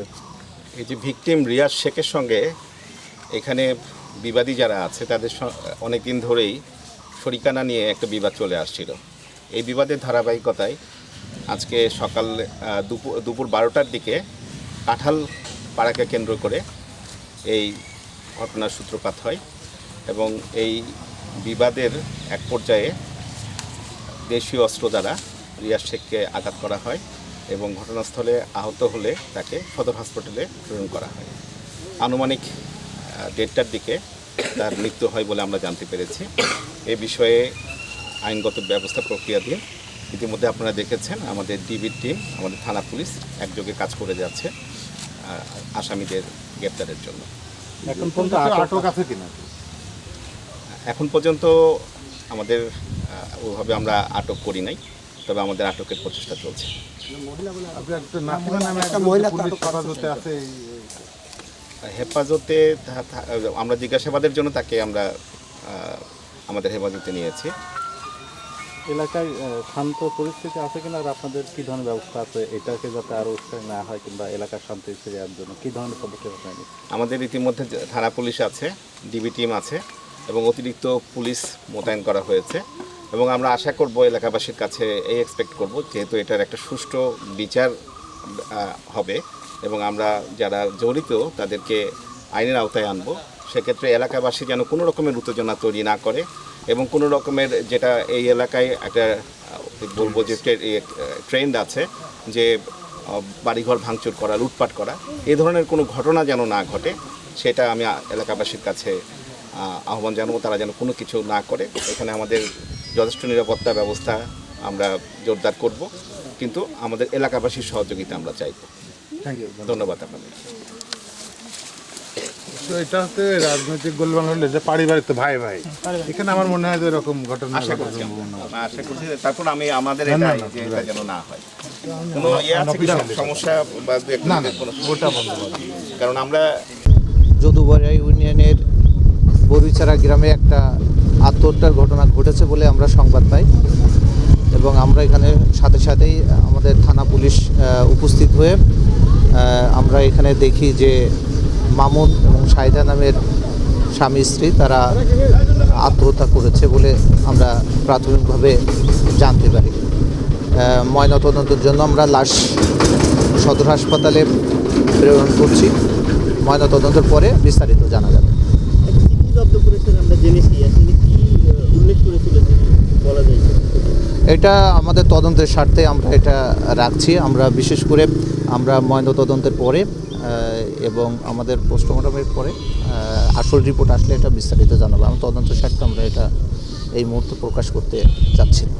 হবে। এই যে ভিকটিম রিয়াজ শেখের সঙ্গে এখানে বিবাদী যারা আছে, তাদের অনেক দিন ধরেই শরিকানা নিয়ে একটা বিবাদ চলে আসছিল। এই বিবাদের ধারাবাহিকতায় আজকে সকাল দুপুর দুপুর বারোটার দিকে কাঁঠাল পাড়াকে কেন্দ্র করে এই ঘটনার সূত্রপাত হয় এবং এই বিবাদের এক পর্যায়ে দেশীয় অস্ত্র দ্বারা রিয়াজ শেখকে আঘাত করা হয়। এবং ঘটনাস্থলে আহত হলে তাকে সদর হাসপাতালে প্রেরণ করা হয়। আনুমানিক দেড়টার দিকে তার মৃত্যু হয় বলে আমরা জানতে পেরেছি। এ বিষয়ে আইনগত ব্যবস্থা প্রক্রিয়া দিয়ে ইতিমধ্যে আপনারা দেখেছেন আমাদের ডিবির টিম আমাদের থানা পুলিশ একযোগে কাজ করে যাচ্ছে আসামিদের গ্রেপ্তারের জন্য। এখন পর্যন্ত আটক আছে কিনা? এখন পর্যন্ত আমাদের ওভাবে আমরা আটক করি নাই তবে আমাদের আটকের প্রচেষ্টা চলছে। হেফাজতে আমরা জিজ্ঞাসাবাদের জন্য তাকে আমরা আমাদের হেফাজতে নিয়েছি। এলাকায় শান্ত পরিস্থিতি আছে কিনা আর আপনাদের কি ধরনের ব্যবস্থা আছে? এটাকে যাতে আরও উৎসাহ না হয় কিংবা এলাকার শান্তি ফিরে আনার জন্য কি ধরনের পদক্ষেপ আপনারা নিচ্ছেন? আমাদের ইতিমধ্যে থানা পুলিশ আছে ডিবি টিম আছে এবং অতিরিক্ত পুলিশ মোতায়েন করা হয়েছে। এবং আমরা আশা করব এলাকাবাসীর কাছে এই এক্সপেক্ট করব যেহেতু এটার একটা সুষ্ঠু বিচার হবে এবং আমরা যারা জড়িত তাদেরকে আইনের আওতায় আনব। সেক্ষেত্রে এলাকাবাসী যেন কোনো রকমের উত্তেজনা তৈরি না করে এবং কোনো রকমের যেটা এই এলাকায় একটা বলব যে ট্রেন্ড আছে যে বাড়িঘর ভাঙচুর করা, লুটপাট করা এই ধরনের কোনো ঘটনা যেন না ঘটে, সেটা আমি এলাকাবাসীর কাছে আহ্বান জানাব। তারা যেন কোনো কিছু না করে। এখানে আমাদের যথেষ্ট নিরাপত্তা ব্যবস্থা আমরা জোরদার করব কিন্তু আমাদের এলাকাবাসীর সহযোগিতা আমরা চাইব। থ্যাংক ইউ ধন্যবাদ আপনাদের। তো এটা হচ্ছে রাজনৈতিক গোলমাল হলে যে পারিবারিক তো ভাই ভাই। এখানে আমার মনে হয় যে এরকম ঘটনা আশা করছি আশা করছি তারপর আমি আমাদের যে এটা যেন না হয়। কোনো ইয়ে আছে কি সমস্যা বা না না কোনো ওটা বন্ধ কারণ আমরা যদুবাড়িয়া ইউনিয়নের বরুইছাড়া গ্রামে একটা আত্মহত্যার ঘটনা ঘটেছে বলে আমরা সংবাদ পাই এবং আমরা এখানে সাথে সাথেই আমাদের থানা পুলিশ উপস্থিত হয়ে আমরা এখানে দেখি যে মামুন এবং সাইদা নামের স্বামী স্ত্রী তারা আত্মহত্যা করেছে বলে আমরা প্রাথমিকভাবে জানতে পারি। ময়নাতদন্তের জন্য আমরা লাশ সদর হাসপাতালে প্রেরণ করছি। ময়নাতদন্তের পরে বিস্তারিত জানা যাবে। জেনেছি উল্লেখ করেছিলেন যদি বলা যায় এটা আমাদের তদন্তের স্বার্থে আমরা এটা রাখছি। আমরা বিশেষ করে আমরা ময়নাতদন্তের পরে এবং আমাদের পোস্টমর্টমের পরে আসল রিপোর্ট আসলে এটা বিস্তারিত জানাব। আমরা তদন্তের স্বার্থে আমরা এটা এই মুহূর্তে প্রকাশ করতে চাচ্ছি না।